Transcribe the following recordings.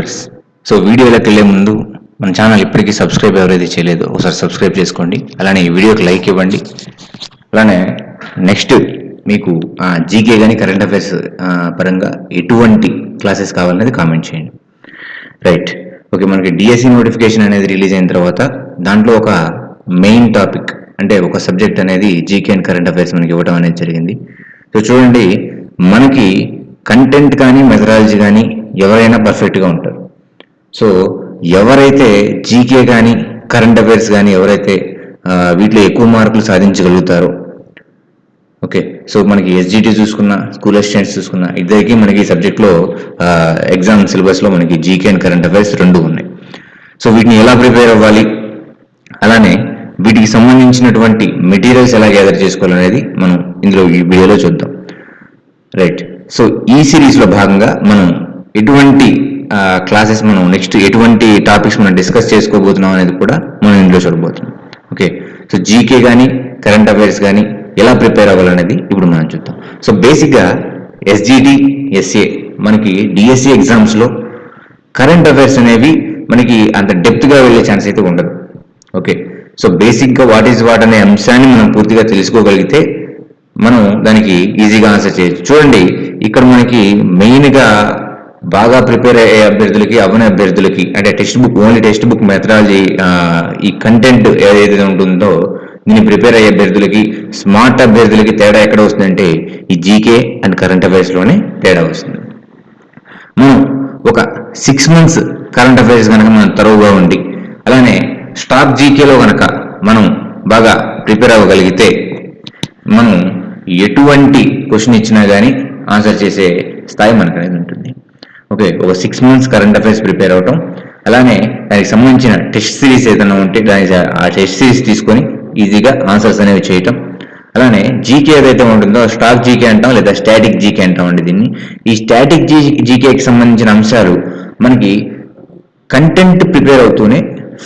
Viewers so వీడియోలోకి వెళ్ళే ముందు మన ఛానల్ ఇప్పటికీ సబ్స్క్రైబ్ ఎవరైతే చేయలేదు ఒకసారి సబ్స్క్రైబ్ చేసుకోండి. అలానే ఈ వీడియోకి లైక్ ఇవ్వండి. అలానే నెక్స్ట్ మీకు జీకే కానీ కరెంట్ అఫైర్స్ పరంగా ఎటువంటి క్లాసెస్ కావాలనేది కామెంట్ చేయండి. రైట్ ఓకే మనకి డిఎస్సి నోటిఫికేషన్ అనేది రిలీజ్ అయిన తర్వాత దాంట్లో ఒక మెయిన్ టాపిక్ అంటే ఒక సబ్జెక్ట్ అనేది జీకే అండ్ కరెంట్ అఫైర్స్ మనకి ఇవ్వడం అనేది జరిగింది. సో చూడండి మనకి కంటెంట్ కానీ మెథడాలజీ కానీ ఎవరైనా పర్ఫెక్ట్గా ఉంటారు. సో ఎవరైతే జీకే కానీ కరెంట్ అఫైర్స్ కానీ ఎవరైతే వీటిలో ఎక్కువ మార్కులు సాధించగలుగుతారో ఓకే సో మనకి ఎస్జిటి చూసుకున్న స్కూల్ అసిస్టెంట్స్ చూసుకున్న ఇద్దరికి మనకి సబ్జెక్ట్లో ఎగ్జామ్ సిలబస్లో మనకి జీకే అండ్ కరెంట్ అఫైర్స్ రెండు ఉన్నాయి. సో వీటిని ఎలా ప్రిపేర్ అవ్వాలి? అలానే వీటికి సంబంధించినటువంటి మెటీరియల్స్ ఎలా గ్యాదర్ చేసుకోవాలనేది మనం ఇందులో ఈ వీడియోలో చూద్దాం. రైట్ సో ఈ సిరీస్లో భాగంగా మనం ఎటువంటి క్లాసెస్ మనం నెక్స్ట్ ఎటువంటి టాపిక్స్ మనం డిస్కస్ చేసుకోబోతున్నాం అనేది కూడా మనం ఇందులో చూడబోతున్నాం. ఓకే సో జీకే కానీ కరెంట్ అఫైర్స్ కానీ ఎలా ప్రిపేర్ అవ్వాలనేది ఇప్పుడు మనం చూద్దాం. సో బేసిక్గా ఎస్జిటి ఎస్ఏ మనకి డిఎస్సి ఎగ్జామ్స్లో కరెంట్ అఫైర్స్ అనేవి మనకి అంత డెప్త్గా వెళ్ళే ఛాన్స్ అయితే ఉండదు. ఓకే సో బేసిక్గా వాట్ ఈజ్ వాట్ అనే అంశాన్ని మనం పూర్తిగా తెలుసుకోగలిగితే మనం దానికి ఈజీగా ఆన్సర్ చేయొచ్చు. చూడండి ఇక్కడ మనకి మెయిన్గా బాగా ప్రిపేర్ అయ్యే అభ్యర్థులకి అవని అభ్యర్థులకి అంటే text book only text book methodology ఈ కంటెంట్ ఏదైతే ఉంటుందో దీన్ని ప్రిపేర్ అయ్యే అభ్యర్థులకి స్మార్ట్ అభ్యర్థులకి తేడా ఎక్కడ వస్తుందంటే ఈ జీకే అండ్ కరెంట్ అఫైర్స్లోనే తేడా వస్తుంది. మనం ఒక సిక్స్ మంత్స్ కరెంట్ అఫైర్స్ కనుక మనం తరువుగా ఉండి అలానే స్టాప్ జీకేలో కనుక మనం బాగా ప్రిపేర్ అవ్వగలిగితే మనం ఎటువంటి క్వశ్చన్ ఇచ్చినా కానీ ఆన్సర్ చేసే స్థాయి మనకు అనేది ఉంటుంది. ఓకే ఒక six months current affairs prepare అవటం. అలానే దానికి సంబంధించిన టెస్ట్ సిరీస్ ఏదైనా ఉంటే దాని ఆ టెస్ట్ సిరీస్ తీసుకొని ఈజీగా ఆన్సర్స్ అనేవి చేయటం. అలానే జీకే ఏదైతే ఉంటుందో స్టాక్ జీకే అంటాం లేదా స్టాటిక్ జీకే అంటాం అండి దీన్ని. ఈ స్టాటిక్ జీ జీకేకి సంబంధించిన అంశాలు మనకి కంటెంట్ ప్రిపేర్ అవుతూనే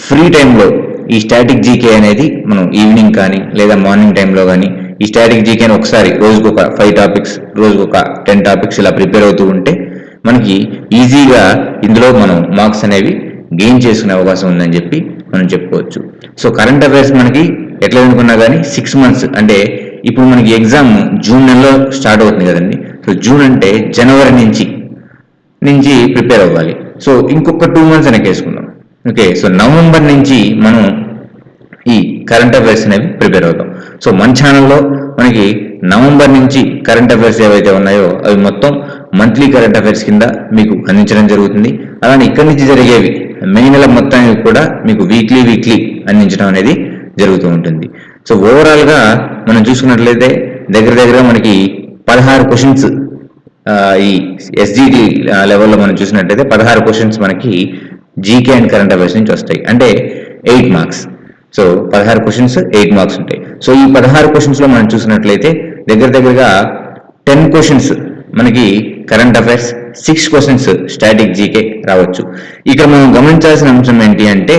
ఫ్రీ టైంలో ఈ స్టాటిక్ జీకే అనేది మనం ఈవినింగ్ కానీ లేదా మార్నింగ్ టైంలో కానీ ఈ స్టాటిక్ జీకేని ఒకసారి రోజుకొక ఫైవ్ టాపిక్స్ రోజుకొక ఒక టెన్ టాపిక్స్ ఇలా ప్రిపేర్ అవుతూ ఉంటే మనకి ఈజీగా ఇందులో మనం మార్క్స్ అనేవి గెయిన్ చేసుకునే అవకాశం ఉందని చెప్పి మనం చెప్పుకోవచ్చు. సో కరెంట్ అఫైర్స్ మనకి ఎట్లా అనుకున్నా కానీ సిక్స్ మంత్స్ అంటే ఇప్పుడు మనకి ఎగ్జామ్ జూన్ నెలలో స్టార్ట్ అవుతుంది కదండి. సో జూన్ అంటే జనవరి నుంచి నుంచి ప్రిపేర్ అవ్వాలి. సో ఇంకొక టూ మంత్స్ వెనకేసుకుందాం ఓకే సో నవంబర్ నుంచి మనం ఈ కరెంట్ అఫైర్స్ అనేవి ప్రిపేర్ అవుతాం. సో మన ఛానల్లో మనకి నవంబర్ నుంచి కరెంట్ అఫైర్స్ ఏవైతే ఉన్నాయో అవి మొత్తం మంత్లీ కరెంట్ అఫైర్స్ కింద మీకు అందించడం జరుగుతుంది. అలానే ఇక్కడి నుంచి జరిగేవి మే నెల మొత్తానికి కూడా మీకు వీక్లీ వీక్లీ అందించడం అనేది జరుగుతూ ఉంటుంది. సో ఓవరాల్గా మనం చూసుకున్నట్లయితే దగ్గర దగ్గర మనకి పదహారు క్వశ్చన్స్ ఈ ఎస్జిటి లెవెల్లో మనం చూసినట్లయితే పదహారు క్వశ్చన్స్ మనకి జీకే అండ్ కరెంట్ అఫైర్స్ నుంచి వస్తాయి. అంటే ఎయిట్ మార్క్స్ సో పదహారు క్వశ్చన్స్ ఎయిట్ మార్క్స్ ఉంటాయి. సో ఈ పదహారు క్వశ్చన్స్లో మనం చూసినట్లయితే దగ్గర దగ్గరగా టెన్ క్వశ్చన్స్ మనకి current affairs six questions static GK రావచ్చు. ఇక్కడ మనం గమనించాల్సిన అంశం ఏంటి అంటే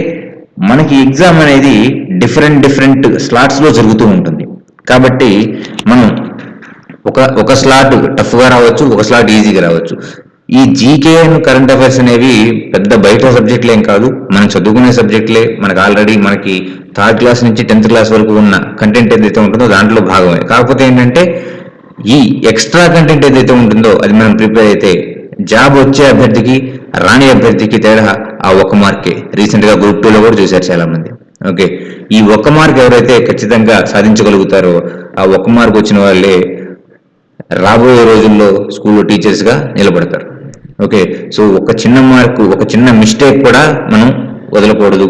మనకి ఎగ్జామ్ అనేది డిఫరెంట్ డిఫరెంట్ స్లాట్స్లో జరుగుతూ ఉంటుంది. కాబట్టి మనం ఒక ఒక స్లాట్ టఫ్గా రావచ్చు ఒక స్లాట్ ఈజీగా రావచ్చు. ఈ జీకే అండ్ కరెంట్ అఫైర్స్ అనేవి పెద్ద బయట సబ్జెక్ట్లేం కాదు. మనం చదువుకునే సబ్జెక్టులే మనకు ఆల్రెడీ మనకి థర్డ్ క్లాస్ నుంచి టెన్త్ క్లాస్ వరకు ఉన్న కంటెంట్ ఏదైతే ఉంటుందో దాంట్లో భాగమే. కాకపోతే ఏంటంటే ఈ ఎక్స్ట్రా కంటెంట్ ఏదైతే ఉంటుందో అది మనం ప్రిపేర్ అయితే జాబ్ వచ్చే అభ్యర్థికి రాని అభ్యర్థికి తేడా ఆ ఒక్క మార్కే రీసెంట్గా గ్రూప్ టూలో కూడా చూశారు చాలా మంది ఓకే ఈ ఒక్క మార్క్ ఎవరైతే ఖచ్చితంగా సాధించగలుగుతారో ఆ ఒక్క మార్క్ వచ్చిన వాళ్ళే రాబోయే రోజుల్లో స్కూల్లో టీచర్స్గా నిలబడతారు. ఓకే సో ఒక చిన్న మార్కు ఒక చిన్న మిస్టేక్ కూడా మనం వదలకూడదు.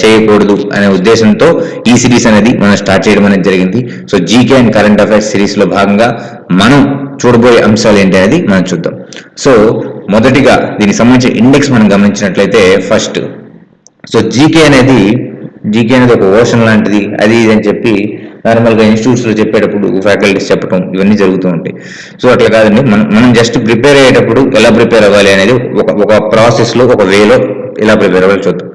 చేయకూడదు అనే ఉద్దేశంతో ఈ సిరీస్ అనేది మనం స్టార్ట్ చేయడం అనేది జరిగింది. So GK and current affairs సిరీస్లో భాగంగా మనం చూడబోయే అంశాలు ఏంటి అనేది మనం చూద్దాం. సో మొదటిగా దీనికి సంబంధించిన ఇండెక్స్ మనం గమనించినట్లయితే ఫస్ట్ సో జీకే అనేది జీకే అనేది ఒక ఓషన్ లాంటిది అది ఇది అని చెప్పి నార్మల్గా ఇన్స్టిట్యూట్స్లో చెప్పేటప్పుడు ఫ్యాకల్టీస్ చెప్పడం ఇవన్నీ జరుగుతూ ఉంటాయి. సో అట్లా కాదండి. మనం మనం జస్ట్ ప్రిపేర్ అయ్యేటప్పుడు ఎలా ప్రిపేర్ అవ్వాలి అనేది ఒక ఒక ప్రాసెస్లో ఒక వేలో ఎలా ప్రిపేర్ అవ్వాలి చూద్దాం.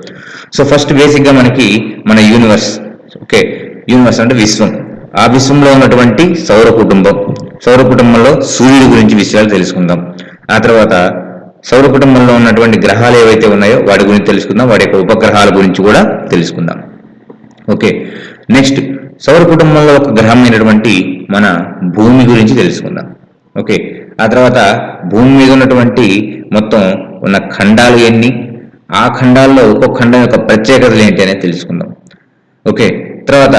సో ఫస్ట్ బేసిక్గా మనకి మన యూనివర్స్ ఓకే యూనివర్స్ అంటే విశ్వం. ఆ విశ్వంలో ఉన్నటువంటి సౌర కుటుంబం. సౌర కుటుంబంలో సూర్యుడి గురించి విషయాలు తెలుసుకుందాం. ఆ తర్వాత సౌర కుటుంబంలో ఉన్నటువంటి గ్రహాలు ఏవైతే ఉన్నాయో వాటి గురించి తెలుసుకుందాం. వాటి యొక్క ఉపగ్రహాల గురించి కూడా తెలుసుకుందాం. ఓకే నెక్స్ట్ సౌర కుటుంబంలో ఒక గ్రహం అయినటువంటి మన భూమి గురించి తెలుసుకుందాం. ఓకే ఆ తర్వాత భూమి మీద ఉన్నటువంటి మొత్తం ఉన్న ఖండాలు ఎన్ని? ఆ ఖండాల్లో ఒక్కొక్క ఖండం యొక్క ప్రత్యేకతలు ఏంటి అనేది తెలుసుకుందాం. ఓకే తర్వాత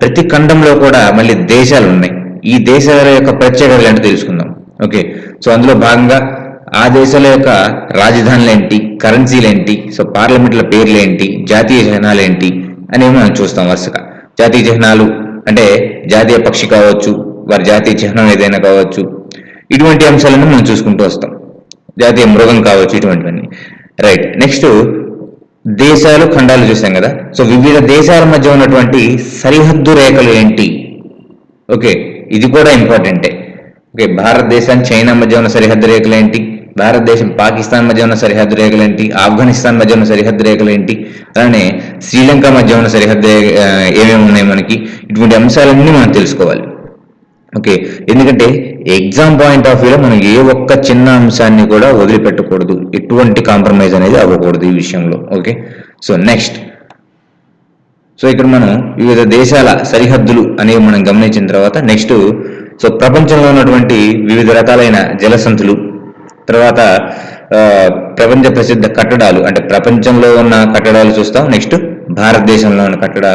ప్రతి ఖండంలో కూడా మళ్ళీ దేశాలు ఉన్నాయి. ఈ దేశాల యొక్క ప్రత్యేకతలు ఏంటో తెలుసుకుందాం. ఓకే సో అందులో భాగంగా ఆ దేశాల యొక్క రాజధానులు ఏంటి కరెన్సీలు ఏంటి సో పార్లమెంట్ల పేర్లు ఏంటి జాతీయ చిహ్నాలు ఏంటి అనేవి మనం చూస్తాం వరుసగా. జాతీయ చిహ్నాలు అంటే జాతీయ పక్షి కావచ్చు వారి జాతీయ చిహ్నం ఏదైనా కావచ్చు ఇటువంటి అంశాలను మనం చూసుకుంటూ వస్తాం. జాతీయ మృగం కావచ్చు ఇటువంటివన్నీ. రైట్ నెక్స్ట్ దేశాలు ఖండాలు చూసాం కదా. సో వివిధ దేశాల మధ్య ఉన్నటువంటి సరిహద్దు రేఖలు ఏంటి? ఓకే ఇది కూడా ఇంపార్టెంటే ఓకే భారతదేశం చైనా మధ్య ఉన్న సరిహద్దు రేఖలు ఏంటి? భారతదేశం పాకిస్తాన్ మధ్య ఉన్న సరిహద్దు రేఖలు ఏంటి? ఆఫ్ఘనిస్తాన్ మధ్య ఉన్న సరిహద్దు రేఖలు ఏంటి? అలానే శ్రీలంక మధ్య ఉన్న సరిహద్దు ఏమేమి ఉన్నాయి మనకి? ఇటువంటి అంశాలన్నీ మనం తెలుసుకోవాలి. ఓకే ఎందుకంటే ఎగ్జామ్ పాయింట్ ఆఫ్ వ్యూలో మనం ఏ ఒక్క చిన్న అంశాన్ని కూడా వదిలిపెట్టకూడదు. ఎటువంటి కాంప్రమైజ్ అనేది అవ్వకూడదు ఈ విషయంలో. ఓకే సో నెక్స్ట్ సో ఇక్కడ మనం వివిధ దేశాల సరిహద్దులు అనేవి మనం గమనించిన తర్వాత నెక్స్ట్ సో ప్రపంచంలో ఉన్నటువంటి వివిధ రకాలైన జలసంతులు తర్వాత ప్రపంచ ప్రసిద్ధ కట్టడాలు అంటే ప్రపంచంలో ఉన్న కట్టడాలు చూస్తాం. నెక్స్ట్ భారతదేశంలో ఉన్న కట్టడ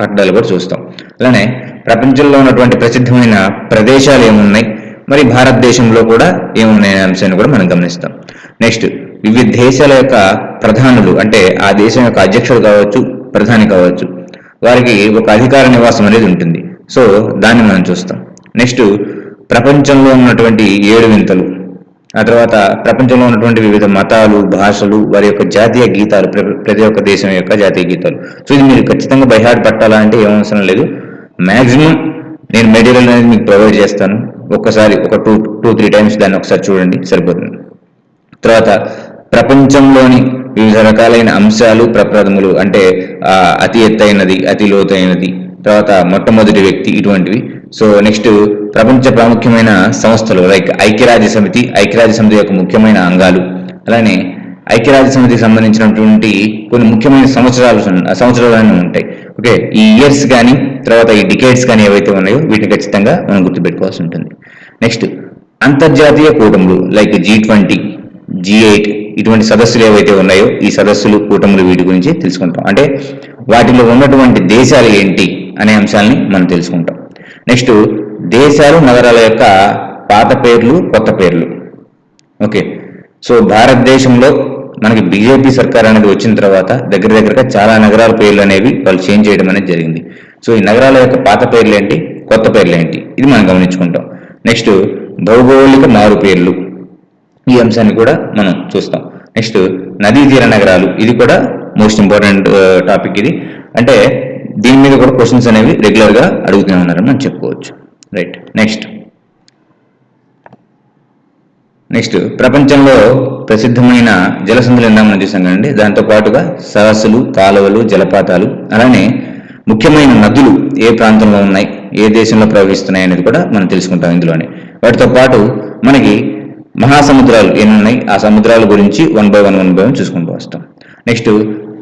కట్టడాలు కూడా చూస్తాం. అలానే ప్రపంచంలో ఉన్నటువంటి ప్రసిద్ధమైన ప్రదేశాలు ఏమున్నాయి? మరి భారతదేశంలో కూడా ఏమున్నాయి అనే అంశాన్ని కూడా మనం గమనిస్తాం. నెక్స్ట్ వివిధ దేశాల యొక్క ప్రధానులు అంటే ఆ దేశం యొక్క అధ్యక్షుడు కావచ్చు ప్రధాని కావచ్చు వారికి ఒక అధికార నివాసం అనేది ఉంటుంది. సో దాన్ని మనం చూస్తాం. నెక్స్ట్ ప్రపంచంలో ఉన్నటువంటి ఏడు వింతలు. ఆ తర్వాత ప్రపంచంలో ఉన్నటువంటి వివిధ మతాలు భాషలు వారి యొక్క జాతీయ గీతాలు ప్ర- ప్రతి ఒక్క దేశం యొక్క జాతీయ గీతాలు. సో ఇది మీరు ఖచ్చితంగా బైహార్ట్ పట్టాలా అంటే ఏమవసరం లేదు. మ్యాక్సిమం నేను మెటీరియల్ అనేది మీకు ప్రొవైడ్ చేస్తాను. ఒక్కసారి ఒక టూ టూ త్రీ టైమ్స్ దాన్ని ఒకసారి చూడండి సరిపోతుంది. తర్వాత ప్రపంచంలోని వివిధ రకాలైన అంశాలు ప్రప్రథములు అంటే అతి ఎత్తైనది అతి లోతైనది తర్వాత మొట్టమొదటి వ్యక్తి ఇటువంటివి. సో నెక్స్ట్ ప్రపంచ ప్రాముఖ్యమైన సంస్థలు లైక్ ఐక్యరాజ్య సమితి ఐక్యరాజ్య సమితి యొక్క ముఖ్యమైన అంగాలు. అలానే ఐక్యరాజ్య సమితికి సంబంధించినటువంటి కొన్ని ముఖ్యమైన సంవత్సరాలు సంవత్సరాలు ఉంటాయి. ఓకే ఈ ఇయర్స్ కానీ తర్వాత ఈ డికేట్స్ కానీ ఏవైతే ఉన్నాయో వీటిని ఖచ్చితంగా మనం గుర్తుపెట్టుకోవాల్సి ఉంటుంది. నెక్స్ట్ అంతర్జాతీయ కూటములు like G twenty G eight ఇటువంటి సదస్సులు ఏవైతే ఉన్నాయో ఈ సదస్సులు కూటములు వీటి గురించి తెలుసుకుంటాం. అంటే వాటిలో ఉన్నటువంటి దేశాలు ఏంటి అనే అంశాలని మనం తెలుసుకుంటాం. నెక్స్ట్ దేశాలు నగరాల యొక్క పాత పేర్లు కొత్త పేర్లు. ఓకే. సో భారతదేశంలో మనకి బీజేపీ సర్కార్ అనేది వచ్చిన తర్వాత దగ్గర దగ్గరగా చాలా నగరాల పేర్లు అనేవి వాళ్ళు చేంజ్ చేయడం అనేది జరిగింది. సో ఈ నగరాల యొక్క పాత పేర్లు ఏంటి? కొత్త పేర్లు ఏంటి? ఇది మనం గమనించుకుంటాం. నెక్స్ట్ భౌగోళిక మారు పేర్లు ఈ అంశాన్ని కూడా మనం చూస్తాం. నెక్స్ట్ నదీ తీర నగరాలు. ఇది కూడా మోస్ట్ ఇంపార్టెంట్ టాపిక్ ఇది. అంటే దీని మీద కూడా క్వశ్చన్స్ అనేవి రెగ్యులర్గా అడుగుతూనే ఉన్నారని మనం చెప్పుకోవచ్చు. రైట్ నెక్స్ట్ నెక్స్ట్ ప్రపంచంలో ప్రసిద్ధమైన జలసంధులు ఇందా మనం చూసాం కదండి. దాంతో పాటుగా సరస్సులు కాలువలు జలపాతాలు అలానే ముఖ్యమైన నదులు ఏ ప్రాంతంలో ఉన్నాయి ఏ దేశంలో ప్రవహిస్తున్నాయి అనేది కూడా మనం తెలుసుకుంటాం ఇందులోనే. వాటితో పాటు మనకి మహాసముద్రాలు ఎన్నున్నాయి ఆ సముద్రాల గురించి one by one one by one చూసుకుంటూ వస్తాం. నెక్స్ట్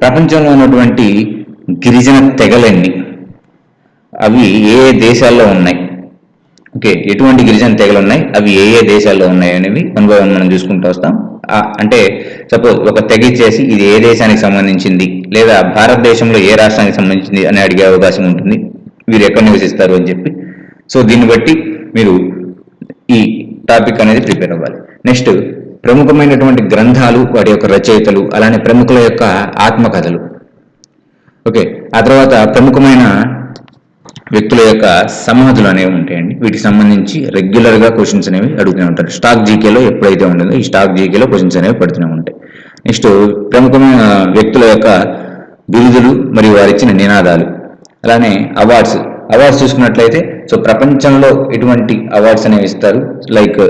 ప్రపంచంలో ఉన్నటువంటి గిరిజన తెగలన్నీ. అవి ఏ ఏ దేశాల్లో ఉన్నాయి? ఓకే ఎటువంటి గిరిజన తెగలు ఉన్నాయి అవి ఏ ఏ దేశాల్లో ఉన్నాయి అనేవి వన్ బై వన్ మనం చూసుకుంటూ వస్తాం. అంటే సపోజ్ ఒక తెగ ఇచ్చేసి ఇది ఏ దేశానికి సంబంధించింది? లేదా భారతదేశంలో ఏ రాష్ట్రానికి సంబంధించింది అని అడిగే అవకాశం ఉంటుంది. వీరు ఎక్కడ నివసిస్తారు అని చెప్పి. సో దీన్ని బట్టి మీరు ఈ టాపిక్ అనేది ప్రిపేర్ అవ్వాలి. నెక్స్ట్ ప్రముఖమైనటువంటి గ్రంథాలు వాటి యొక్క రచయితలు అలానే ప్రముఖుల యొక్క ఆత్మకథలు. ఓకే ఆ తర్వాత ప్రముఖమైన వ్యక్తుల యొక్క సమాధులు అనేవి ఉంటాయండి. వీటికి సంబంధించి రెగ్యులర్గా క్వశ్చన్స్ అనేవి అడుగుతూనే ఉంటారు. స్టాక్ జీకేలో ఎప్పుడైతే ఉంటుందో ఈ స్టాక్ జీకేలో క్వశ్చన్స్ అనేవి పడుతూనే ఉంటాయి. నెక్స్ట్ ప్రముఖమైన వ్యక్తుల యొక్క బిరుదులు మరియు వారు ఇచ్చిన నినాదాలు. అలానే అవార్డ్స్ అవార్డ్స్ చూసుకున్నట్లయితే సో ప్రపంచంలో ఎటువంటి అవార్డ్స్ అనేవి ఇస్తారు? లైక్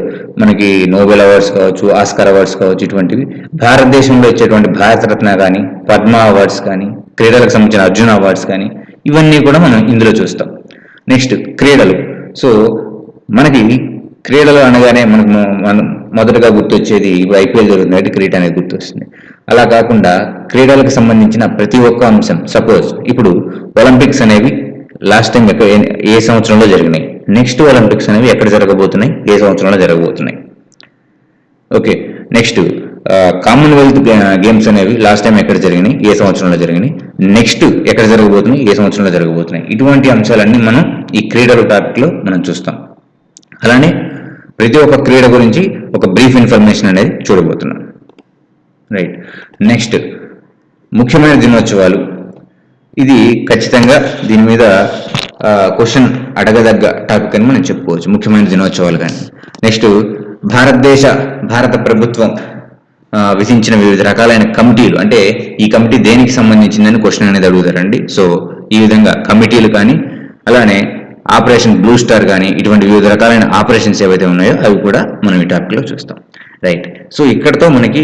మనకి నోబెల్ అవార్డ్స్ కావచ్చు ఆస్కార్ అవార్డ్స్ కావచ్చు ఇటువంటివి. భారతదేశంలో ఇచ్చేటువంటి భారతరత్న కానీ పద్మ అవార్డ్స్ కానీ క్రీడలకు సంబంధించిన అర్జున అవార్డ్స్ కానీ ఇవన్నీ కూడా మనం ఇందులో చూస్తాం. నెక్స్ట్ క్రీడలు. సో మనకి క్రీడలు అనగానే మనకు మనం మొదటగా గుర్తొచ్చేది ఐపీఎల్ జరుగుతుంది కాబట్టి క్రీడ అనేది గుర్తొస్తుంది. అలా కాకుండా క్రీడలకు సంబంధించిన ప్రతి ఒక్క అంశం సపోజ్ ఇప్పుడు ఒలింపిక్స్ అనేవి లాస్ట్ టైం ఎక్కడ ఏ- ఏ సంవత్సరంలో జరిగినాయి? నెక్స్ట్ ఒలింపిక్స్ అనేవి ఎక్కడ జరగబోతున్నాయి? ఏ సంవత్సరంలో జరగబోతున్నాయి? ఓకే నెక్స్ట్ కామన్వెల్త్ గేమ్స్ అనేవి లాస్ట్ టైం ఎక్కడ జరిగినాయి? ఏ సంవత్సరంలో జరిగినాయి? నెక్స్ట్ ఎక్కడ జరగబోతున్నాయి? ఏ సంవత్సరంలో జరగబోతున్నాయి? ఇటువంటి అంశాలన్నీ మనం ఈ క్రీడల టాపిక్లో మనం చూస్తాం. అలానే ప్రతి ఒక్క క్రీడ గురించి ఒక బ్రీఫ్ ఇన్ఫర్మేషన్ అనేది చూడబోతున్నాం. రైట్ నెక్స్ట్ ముఖ్యమైన దినోత్సవాలు. ఇది ఖచ్చితంగా దీని మీద క్వశ్చన్ అడగదగ్గ టాపిక్ అని మనం చెప్పుకోవచ్చు. ముఖ్యమైన దినోత్సవాలు కానీ. నెక్స్ట్ భారతదేశ భారత ప్రభుత్వం విధించిన వివిధ రకాలైన కమిటీలు. అంటే ఈ కమిటీ దేనికి సంబంధించిందని క్వశ్చన్ అనేది అడుగుతారండి. సో ఈ విధంగా కమిటీలు కానీ అలానే ఆపరేషన్ బ్లూ స్టార్ కానీ ఇటువంటి వివిధ రకాలైన ఆపరేషన్స్ ఏవైతే ఉన్నాయో అవి కూడా మనం ఈ టాపిక్లో చూస్తాం. రైట్. సో ఇక్కడతో మనకి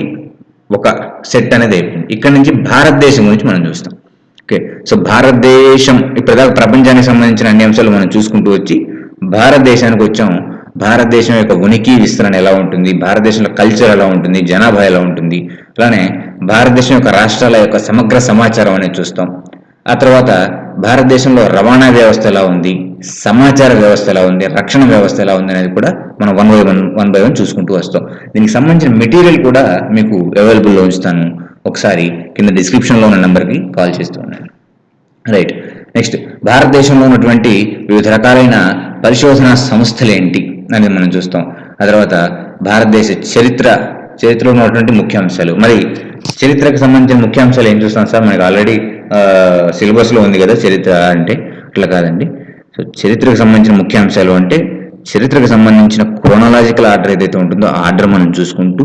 ఒక సెట్ అనేది అయిపోయింది. ఇక్కడ నుంచి భారతదేశం గురించి మనం చూస్తాం. ఓకే. సో భారతదేశం ఇప్పటిదాకా ప్రపంచానికి సంబంధించిన అన్ని అంశాలు మనం చూసుకుంటూ వచ్చి భారతదేశానికి వచ్చాం భారతదేశం యొక్క ఉనికి విస్తరణ ఎలా ఉంటుంది? భారతదేశంలో కల్చర్ ఎలా ఉంటుంది? జనాభా ఎలా ఉంటుంది? అలానే భారతదేశం యొక్క రాష్ట్రాల యొక్క సమగ్ర సమాచారం అనేది చూస్తాం. ఆ తర్వాత భారతదేశంలో రవాణా వ్యవస్థ ఎలా ఉంది? సమాచార వ్యవస్థ ఎలా ఉంది? రక్షణ వ్యవస్థ ఎలా ఉంది అనేది కూడా మనం one by one one by one చూసుకుంటూ వస్తాం. దీనికి సంబంధించిన మెటీరియల్ కూడా మీకు అవైలబుల్లో ఉంచుతాను. ఒకసారి కింద డిస్క్రిప్షన్లో ఉన్న నెంబర్కి కాల్ చేస్తూ ఉన్నాను. రైట్ నెక్స్ట్ భారతదేశంలో ఉన్నటువంటి వివిధ రకాలైన పరిశోధనా సంస్థలు ఏంటి? అనేది మనం చూస్తాం. ఆ తర్వాత భారతదేశ చరిత్ర చరిత్రలో ఉన్నటువంటి ముఖ్యాంశాలు. మరి చరిత్రకు సంబంధించిన ముఖ్యాంశాలు ఏం చూస్తాం సార్? మనకి ఆల్రెడీ సిలబస్లో ఉంది కదా చరిత్ర అంటే అట్లా కాదండి. సో చరిత్రకు సంబంధించిన ముఖ్యాంశాలు అంటే చరిత్రకు సంబంధించిన క్రోనలాజికల్ ఆర్డర్ ఏదైతే ఉంటుందో ఆ ఆర్డర్ మనం చూసుకుంటూ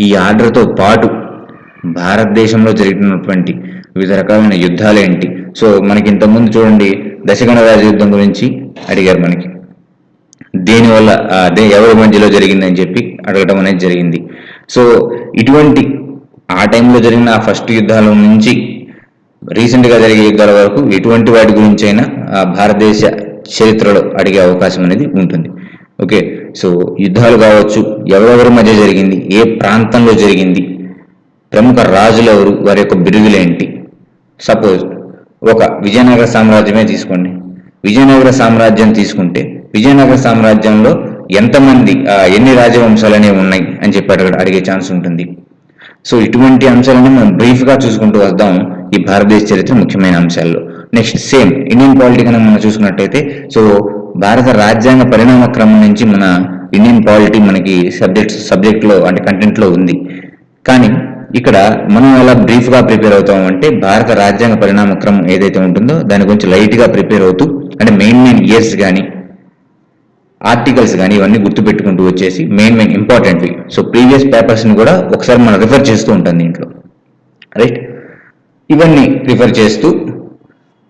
ఈ ఆర్డర్తో పాటు భారతదేశంలో జరిగినటువంటి వివిధ రకాలైన యుద్ధాలు ఏంటి? సో మనకి ఇంతకుముందు చూడండి దశగణ రాజయుద్ధం గురించి అడిగారు మనకి. దేనివల్ల అదే ఎవరి మధ్యలో జరిగిందని చెప్పి అడగడం అనేది జరిగింది. సో ఇటువంటి ఆ టైంలో జరిగిన ఆ ఫస్ట్ యుద్ధాల నుంచి రీసెంట్గా జరిగే యుద్ధాల వరకు ఎటువంటి వాటి గురించి అయినా ఆ భారతదేశ చరిత్రలో అడిగే అవకాశం అనేది ఉంటుంది. ఓకే? సో యుద్ధాలు కావచ్చు ఎవరెవరి మధ్య జరిగింది ఏ ప్రాంతంలో జరిగింది ప్రముఖ రాజులు ఎవరు వారి యొక్క బిరుదులేంటి? సపోజ్ ఒక విజయనగర సామ్రాజ్యమే తీసుకోండి. విజయనగర సామ్రాజ్యం తీసుకుంటే విజయనగర సామ్రాజ్యంలో ఎంతమంది ఎన్ని రాజవంశాలు అనేవి ఉన్నాయి అని చెప్పి అడగ అడిగే ఛాన్స్ ఉంటుంది. సో ఇటువంటి అంశాలను మనం బ్రీఫ్గా చూసుకుంటూ వద్దాం ఈ భారతదేశ చరిత్ర ముఖ్యమైన అంశాల్లో. నెక్స్ట్ సేమ్ ఇండియన్ పాలిటీ కనుక మనం చూసుకున్నట్టయితే సో భారత రాజ్యాంగ పరిణామ క్రమం నుంచి మన ఇండియన్ పాలిటీ మనకి సబ్జెక్ట్ సబ్జెక్ట్లో అంటే కంటెంట్లో ఉంది. కానీ ఇక్కడ మనం ఎలా బ్రీఫ్గా ప్రిపేర్ అవుతాం అంటే భారత రాజ్యాంగ పరిణామ క్రమం ఏదైతే ఉంటుందో దాని గురించి లైట్గా ప్రిపేర్ అవుతూ అంటే మెయిన్ మెయిన్ ఇయర్స్ కానీ ఆర్టికల్స్ కానీ ఇవన్నీ గుర్తుపెట్టుకుంటూ వచ్చేసి మెయిన్ మెయిన్ ఇంపార్టెంట్వి సో ప్రీవియస్ పేపర్స్ని కూడా ఒకసారి మనం రిఫర్ చేస్తూ ఉంటాం దీంట్లో. రైట్ ఇవన్నీ రిఫర్ చేస్తూ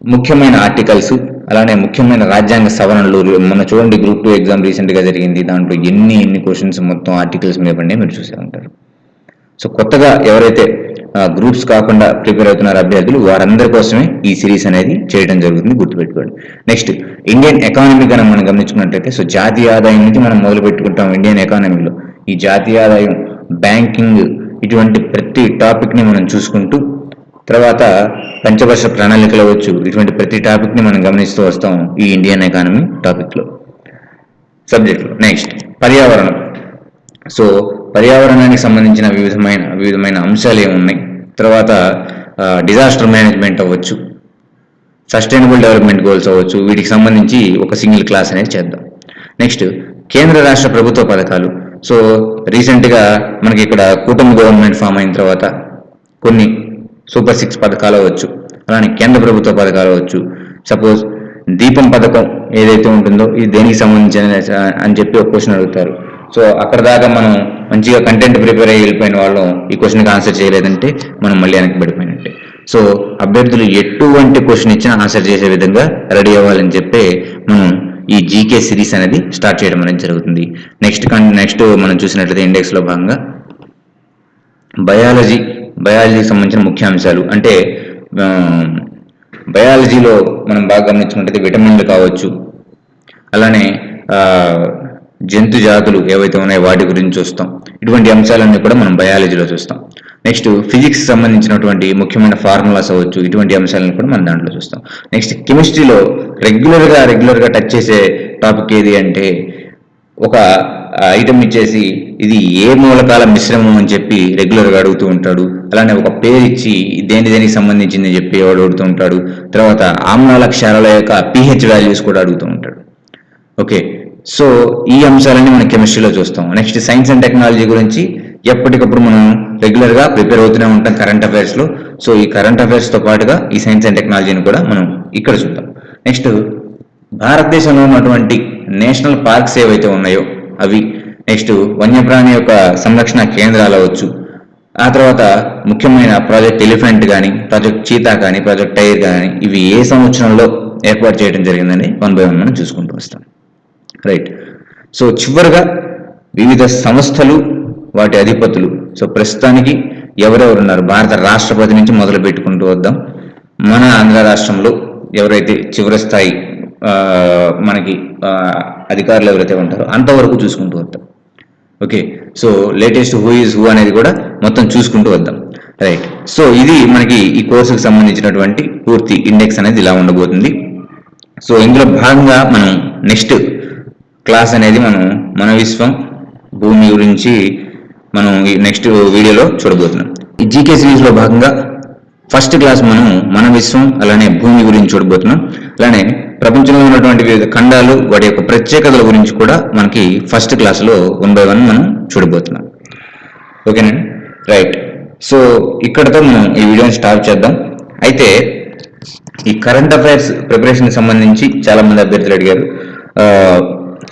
ముఖ్యమైన ఆర్టికల్స్ అలానే ముఖ్యమైన రాజ్యాంగ సవరణలు మన చూడండి గ్రూప్ టూ ఎగ్జామ్ రీసెంట్గా జరిగింది. దాంట్లో ఎన్ని ఎన్ని క్వశ్చన్స్ మొత్తం ఆర్టికల్స్ మీద పడినాయి మీరు చూసే ఉంటారు. సో కొత్తగా ఎవరైతే గ్రూప్స్ కాకుండా ప్రిపేర్ అవుతున్నారు అభ్యర్థులు వారందరి కోసమే ఈ సిరీస్ అనేది చేయడం జరుగుతుంది. గుర్తుపెట్టుకోండి. నెక్స్ట్ ఇండియన్ ఎకానమీ కనుక మనం గమనించుకున్నట్టయితే సో జాతీయ ఆదాయం నుంచి మనం మొదలు పెట్టుకుంటాం ఇండియన్ ఎకానమీలో. ఈ జాతీయ ఆదాయం బ్యాంకింగ్ ఇటువంటి ప్రతి టాపిక్ని మనం చూసుకుంటూ తర్వాత పంచవర్ష ప్రణాళికలు అవ్వచ్చు ఇటువంటి ప్రతి టాపిక్ని మనం గమనిస్తూ వస్తాం ఈ ఇండియన్ ఎకానమీ టాపిక్లో. సబ్జెక్ట్లో నెక్స్ట్ పర్యావరణం. సో పర్యావరణానికి సంబంధించిన వివిధమైన వివిధమైన అంశాలు ఏమున్నాయి? తర్వాత డిజాస్టర్ మేనేజ్మెంట్ అవ్వచ్చు సస్టైనబుల్ డెవలప్మెంట్ గోల్స్ అవ్వచ్చు వీటికి సంబంధించి ఒక సింగిల్ క్లాస్ అనేది చేద్దాం. నెక్స్ట్ కేంద్ర రాష్ట్ర ప్రభుత్వ పథకాలు. సో రీసెంట్గా మనకి ఇక్కడ కూటమి గవర్నమెంట్ ఫామ్ అయిన తర్వాత కొన్ని సూపర్ సిక్స్ పథకాలు అవ్వచ్చు అలానే కేంద్ర ప్రభుత్వ పథకాలు అవ్వచ్చు. సపోజ్ దీపం పథకం ఏదైతే ఉంటుందో ఇది దేనికి సంబంధించిన అని చెప్పి ఒక క్వశ్చన్ అడుగుతారు. సో అక్కడ దాకా మనం మంచిగా కంటెంట్ ప్రిపేర్ అయ్యి వెళ్ళిపోయిన వాళ్ళం ఈ క్వశ్చన్కి ఆన్సర్ చేయలేదంటే మనం మళ్ళీ వెనక్కి పడిపోయినట్టే. సో అభ్యర్థులు ఎటువంటి క్వశ్చన్ ఇచ్చినా ఆన్సర్ చేసే విధంగా రెడీ అవ్వాలని చెప్పి మనం ఈ జీకే సిరీస్ అనేది స్టార్ట్ చేయడం అనేది జరుగుతుంది. నెక్స్ట్ నెక్స్ట్ మనం చూసినట్లయితే ఇండెక్స్లో భాగంగా బయాలజీ బయాలజీకి సంబంధించిన ముఖ్యాంశాలు. అంటే బయాలజీలో మనం బాగా గమనించుకుంటే విటమిన్లు కావచ్చు. అలానే జంతు జాతులు ఏవైతే ఉన్నాయో వాటి గురించి చూస్తాం. ఇటువంటి అంశాలన్నీ కూడా మనం బయాలజీలో చూస్తాం. నెక్స్ట్ ఫిజిక్స్ సంబంధించినటువంటి ముఖ్యమైన ఫార్ములాస్ అవ్వచ్చు. ఇటువంటి అంశాలను కూడా మనం దాంట్లో చూస్తాం. నెక్స్ట్ కెమిస్ట్రీలో రెగ్యులర్గా రెగ్యులర్గా టచ్ చేసే టాపిక్ ఏది అంటే ఒక ఐటమ్ ఇచ్చేసి ఇది ఏ మూలకాల మిశ్రమం అని చెప్పి రెగ్యులర్గా అడుగుతూ ఉంటాడు. అలానే ఒక పేరు ఇచ్చి దేని దేనికి సంబంధించింది అని చెప్పి వాడు అడుగుతూ ఉంటాడు. తర్వాత ఆమ్లాల క్షారాల యొక్క పిహెచ్ వాల్యూస్ కూడా అడుగుతూ ఉంటాడు. ఓకే. సో ఈ అంశాలన్నీ మనం కెమిస్ట్రీలో చూస్తాం నెక్స్ట్ సైన్స్ అండ్ టెక్నాలజీ గురించి ఎప్పటికప్పుడు మనం రెగ్యులర్గా ప్రిపేర్ అవుతూనే ఉంటాం కరెంట్ అఫైర్స్లో. సో ఈ కరెంట్ అఫైర్స్తో పాటుగా ఈ సైన్స్ అండ్ టెక్నాలజీని కూడా మనం ఇక్కడ చూద్దాం. నెక్స్ట్ భారతదేశంలో ఉన్నటువంటి నేషనల్ పార్క్స్ ఏవైతే ఉన్నాయో అవి. నెక్స్ట్ వన్యప్రాణి యొక్క సంరక్షణ కేంద్రాలు అవ్వచ్చు. ఆ తర్వాత ముఖ్యమైన ప్రాజెక్ట్ ఎలిఫెంట్ కానీ ప్రాజెక్ట్ చీతా కానీ ప్రాజెక్ట్ టైర్ కానీ ఇవి ఏ సంవత్సరంలో ఏర్పాటు చేయడం జరిగిందని వన్ బై వన్ మనం చూసుకుంటూ వస్తాం. రైట్ సో చివరిగా వివిధ సంస్థలు వాటి అధిపతులు. సో ప్రస్తుతానికి ఎవరెవరు ఉన్నారు? భారత రాష్ట్రపతి నుంచి మొదలు పెట్టుకుంటూ వద్దాం. మన ఆంధ్ర రాష్ట్రంలో ఎవరైతే చివరి స్థాయి మనకి అధికారులు ఎవరైతే ఉంటారో అంతవరకు చూసుకుంటూ వద్దాం. Okay so latest who is who అనేది కూడా మొత్తం చూసుకుంటూ వద్దాం. రైట్ సో ఇది మనకి ఈ కోర్సుకు సంబంధించినటువంటి పూర్తి ఇండెక్స్ అనేది ఇలా ఉండబోతుంది. సో ఇందులో భాగంగా మనం నెక్స్ట్ క్లాస్ అనేది మనం మన విశ్వం భూమి గురించి మనం ఈ నెక్స్ట్ వీడియోలో చూడబోతున్నాం. ఈ జీకే సిరీస్లో భాగంగా ఫస్ట్ క్లాస్ మనం మన విశ్వం అలానే భూమి గురించి చూడబోతున్నాం. అలానే ప్రపంచంలో ఉన్నటువంటి వివిధ ఖండాలు వాటి యొక్క ప్రత్యేకతల గురించి కూడా మనకి ఫస్ట్ క్లాస్లో వన్ బై వన్ మనం చూడబోతున్నాం. ఓకేనండి రైట్ సో ఇక్కడతో మనం ఈ వీడియోని స్టార్ట్ చేద్దాం. అయితే ఈ కరెంట్ అఫైర్స్ ప్రిపరేషన్కి సంబంధించి చాలా మంది అభ్యర్థులు అడిగారు.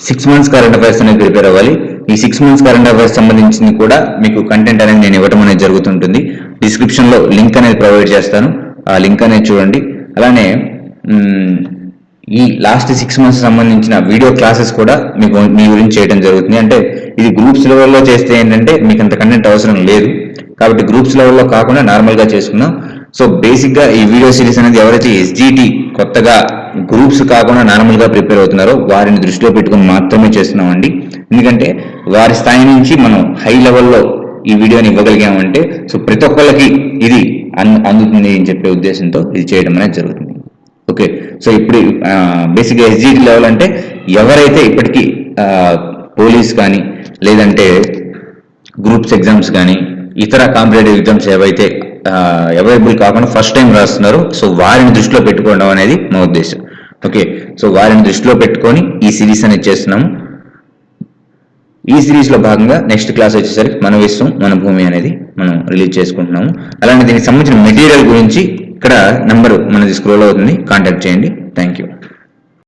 సిక్స్ మంత్స్ కరెంట్ అఫైర్స్ అనేది ప్రిపేర్ అవ్వాలి. ఈ సిక్స్ మంత్స్ కరెంట్ అఫైర్స్ సంబంధించింది కూడా మీకు కంటెంట్ అనేది నేను ఇవ్వడం అనేది జరుగుతుంటుంది. డిస్క్రిప్షన్లో లింక్ అనేది ప్రొవైడ్ చేస్తాను. ఆ లింక్ అనేది చూడండి. అలానే ఈ లాస్ట్ సిక్స్ మంత్స్ సంబంధించిన వీడియో క్లాసెస్ కూడా మీకు మీ గురించి చేయడం జరుగుతుంది. అంటే ఇది గ్రూప్స్ లెవెల్లో చేస్తే ఏంటంటే మీకు అంత కంటెంట్ అవసరం లేదు. కాబట్టి గ్రూప్స్ లెవెల్లో కాకుండా నార్మల్గా చేసుకుందాం. సో బేసిక్గా ఈ వీడియో సిరీస్ అనేది ఎవరైతే ఎస్జిటి కొత్తగా గ్రూప్స్ కాకుండా నార్మల్గా ప్రిపేర్ అవుతున్నారో. వారిని దృష్టిలో పెట్టుకుని మాత్రమే చేస్తున్నామండి. ఎందుకంటే వారి స్థాయి నుంచి మనం హై లెవెల్లో ఈ వీడియోని ఇవ్వగలిగామంటే సో ప్రతి ఒక్కళ్ళకి ఇది అన్- అందుతుంది అని చెప్పే ఉద్దేశంతో ఇది చేయడం అనేది జరుగుతుంది. ఓకే. సో ఇప్పుడు బేసిక్గా ఎస్జిటి లెవెల్ అంటే ఎవరైతే ఇప్పటికీ పోలీస్ కానీ లేదంటే గ్రూప్స్ ఎగ్జామ్స్ కానీ ఇతర కాంపిటేటివ్ ఎగ్జామ్స్ ఏవైతే అవైలబుల్ కాకుండా ఫస్ట్ టైం రాస్తున్నారో సో వారిని దృష్టిలో పెట్టుకోవడం అనేది మా ఉద్దేశం. ఓకే సో వారిని దృష్టిలో పెట్టుకొని ఈ సిరీస్ అనేది చేస్తున్నాము. ఈ సిరీస్లో భాగంగా నెక్స్ట్ క్లాస్ వచ్చేసరికి మన విశ్వం మన భూమి అనేది మనం రిలీజ్ చేసుకుంటున్నాము. అలానే దీనికి సంబంధించిన మెటీరియల్ గురించి ఇక్కడ నెంబర్ మనది స్క్రోల్ అవుతుంది కాంటాక్ట్ చేయండి. Thank you